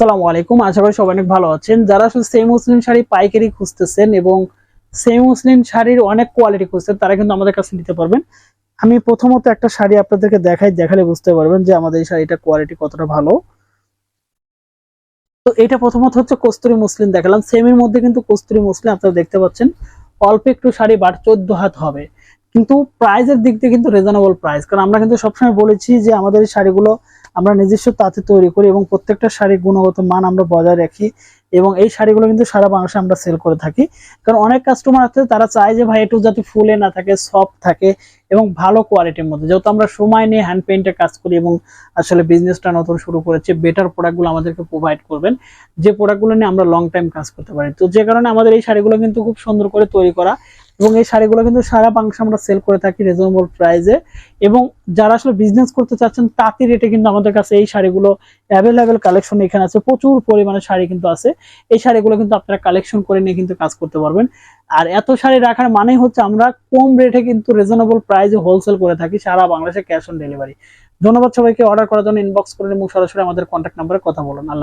আসসালামু আলাইকুম। আশা করি সবাই অনেক ভালো আছেন। যারা আসলে সেম মুসলিম শাড়ি পাইকারি খুঁজতেছেন এবং সেম মুসলিম শাড়ির অনেক কোয়ালিটি খুঁজছেন তারা কিন্তু আমাদের কাছে নিতে পারবেন। আমি প্রথমত একটা শাড়ি আপনাদেরকে দেখাই, দেখালে বুঝতে পারবেন যে আমাদের এই শাড়িটা কোয়ালিটি কতটা ভালো। তো এটা প্রথমত হচ্ছে কস্তুরি মুসলিম দেখালাম। সেমের মধ্যে কিন্তু কস্তুরি মুসলিম আপনারা দেখতে পাচ্ছেন। অল্প একটু শাড়ি, বাট চোদ্দ হাত হবে। কিন্তু প্রাইজের দিক দিয়ে কিন্তু রিজনেবল প্রাইস কারণ আমরা কিন্তু সবসময় বলেছি যে আমাদের শাড়িগুলো আমরা নিজস্ব তাঁতে তৈরি করি এবং প্রত্যেকটা শাড়ির গুণগত মান আমরা বজায় রাখি এবং এই শাড়িগুলো কিন্তু সারা বাংলাদেশে আমরা সেল করে থাকি। কারণ অনেক কাস্টমার আছে, তারা চায় যে ভাই, একটু যাতে ফুলে না থাকে সফট থাকে এবং ভালো কোয়ালিটির মধ্যে। যেহেতু আমরা সময় নিয়ে হ্যান্ড পেইন্টের কাজ করি এবং আসলে বিজনেসটা নতুন শুরু করেছি বেটার প্রোডাক্টগুলো আমাদেরকে প্রোভাইড করবেন। যে প্রোডাক্টগুলো নিয়ে আমরা লং টাইম কাজ করতে পারি। তো যে কারণে আমাদের এই শাড়িগুলো কিন্তু খুব সুন্দর করে তৈরি করা এবং এই শাড়িগুলো কিন্তু সারা বাংলাদেশে আমরা সেল করে থাকি রিজনেবল প্রাইসে এবং যারা আসলে বিজনেস করতে চাচ্ছেন, তাঁতি রেটে কিন্তু আমাদের কাছে এই শাড়িগুলো অ্যাভেলেবেল কালেকশন এখানে আছে। প্রচুর পরিমাণে শাড়ি কিন্তু আছে। এই শাড়িগুলো কিন্তু আপনারা কালেকশন করে নিয়ে কিন্তু কাজ করতে পারবেন। আর এত শাড়ি রাখার মানেই হচ্ছে আমরা কম রেটে কিন্তু রিজনেবল প্রাইসে হোলসেল করে থাকি সারা বাংলাদেশে ক্যাশ অন ডেলিভারি ধন্যবাদ সবাইকে। অর্ডার করার জন্য ইনবক্স করুন এবং সরাসরি আমাদের কন্ট্যাক্ট নাম্বারে কথা বলুন। আল্লাহ